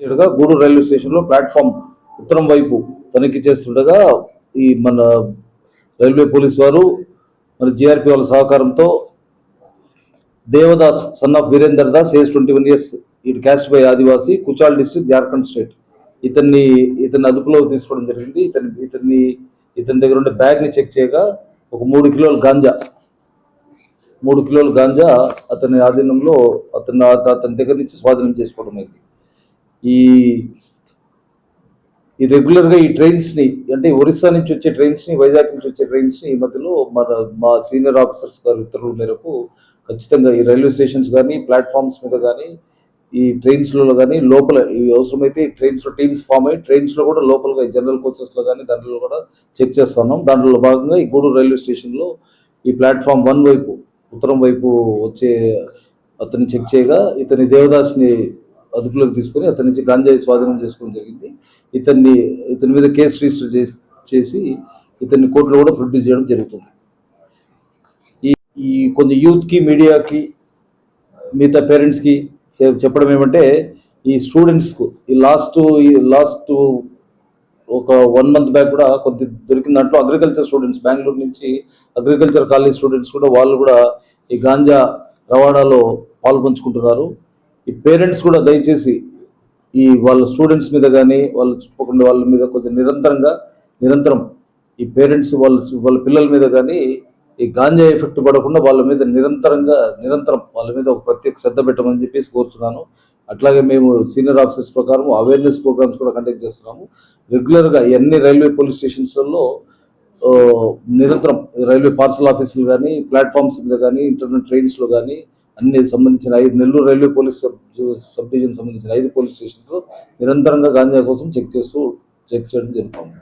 చేయడగా Gudur railway స్టేషన్లో platform ఉత్తరం వైపు తనిఖీ చేస్తుండగా ఈ మన రైల్వే పోలీస్ వారు మన జిఆర్పి వాళ్ళ సహకారంతో Devdas son of Virender Das age twenty one years ఇటు క్యాస్ట్ బై ఆదివాసి కుచాల్ డిస్టిక్ జార్ఖండ్ స్టేట్. ఇతన్ని ఇతన్ని అదుపులో తీసుకోవడం జరిగింది. ఇతని ఇతన్ని ఇతని దగ్గర ఉండే బ్యాగ్ని చెక్ చేయగా ఒక మూడు కిలోల గాంజా మూడు కిలోల గాంజా అతని ఆధీనంలో అతను అతని దగ్గర నుంచి స్వాధీనం చేసుకోవడం అయింది. ఈ ఈ రెగ్యులర్గా ఈ ట్రైన్స్ని అంటే ఒరిస్సా నుంచి వచ్చే ట్రైన్స్ని వైజాగ్ నుంచి వచ్చే ట్రైన్స్ని ఈ మధ్యలో మన మా సీనియర్ ఆఫీసర్స్ గారి ఉత్తర్వుల మేరకు ఖచ్చితంగా ఈ రైల్వే స్టేషన్స్ కానీ ప్లాట్ఫామ్స్ మీద కానీ ఈ ట్రైన్స్లో కానీ లోపల ఇవి అవసరమైతే ట్రైన్స్లో టీమ్స్ ఫామ్ అయ్యి ట్రైన్స్లో కూడా లోపలగా ఈ జనరల్ కోచెస్లో కానీ దాంట్లో కూడా చెక్ చేస్తున్నాం. దాంట్లో భాగంగా ఈ గూడూరు రైల్వే స్టేషన్లో ఈ ప్లాట్ఫామ్ వన్ వైపు ఉత్తరం వైపు వచ్చే అతన్ని చెక్ చేయగా ఇతని దేవదాస్ని అదుపులోకి తీసుకొని అతని నుంచి గాంజాయి స్వాధీనం చేసుకోవడం జరిగింది. ఇతన్ని ఇతని మీద కేసు రిజిస్టర్ చేసి చేసి ఇతన్ని కోర్టులో కూడా ప్రొడ్యూస్ చేయడం జరుగుతుంది. ఈ ఈ కొన్ని యూత్కి మీడియాకి మిగతా పేరెంట్స్కి చెప్పడం ఏమంటే ఈ స్టూడెంట్స్కు ఈ లాస్ట్ ఈ లాస్ట్ ఒక వన్ మంత్ బ్యాక్ కూడా కొద్ది దొరికిన దాంట్లో అగ్రికల్చర్ స్టూడెంట్స్ బెంగళూరు నుంచి అగ్రికల్చర్ కాలేజ్ స్టూడెంట్స్ కూడా వాళ్ళు కూడా ఈ గాంజా రవాణాలో పాల్పంచుకుంటున్నారు. ఈ పేరెంట్స్ కూడా దయచేసి ఈ వాళ్ళ స్టూడెంట్స్ మీద కానీ వాళ్ళ చుట్టుపక్కల వాళ్ళ మీద కొంచెం నిరంతరంగా నిరంతరం ఈ పేరెంట్స్ వాళ్ళ వాళ్ళ పిల్లల మీద కానీ ఈ గాంజా ఎఫెక్ట్ పడకుండా వాళ్ళ మీద నిరంతరంగా నిరంతరం వాళ్ళ మీద ఒక ప్రత్యేక శ్రద్ధ పెట్టమని చెప్పేసి కోరుతున్నాను అట్లాగే మేము సీనియర్ ఆఫీసర్స్ ప్రకారం అవేర్నెస్ ప్రోగ్రామ్స్ కూడా కండక్ట్ చేస్తున్నాము. రెగ్యులర్గా ఎన్ని రైల్వే పోలీస్ స్టేషన్స్లలో నిరంతరం రైల్వే పార్సల్ ఆఫీసులు కానీ ప్లాట్ఫామ్స్ మీద కానీ ఇంటర్నెట్ ట్రైన్స్లో కానీ అన్ని సంబంధించిన ఐదు Nellore railway police sub sub division సంబంధించిన ఐదు పోలీస్ స్టేషన్లో నిరంతరంగా గాంజా కోసం చెక్ చేస్తూ చెక్ చేయడం జరుగుతుంది.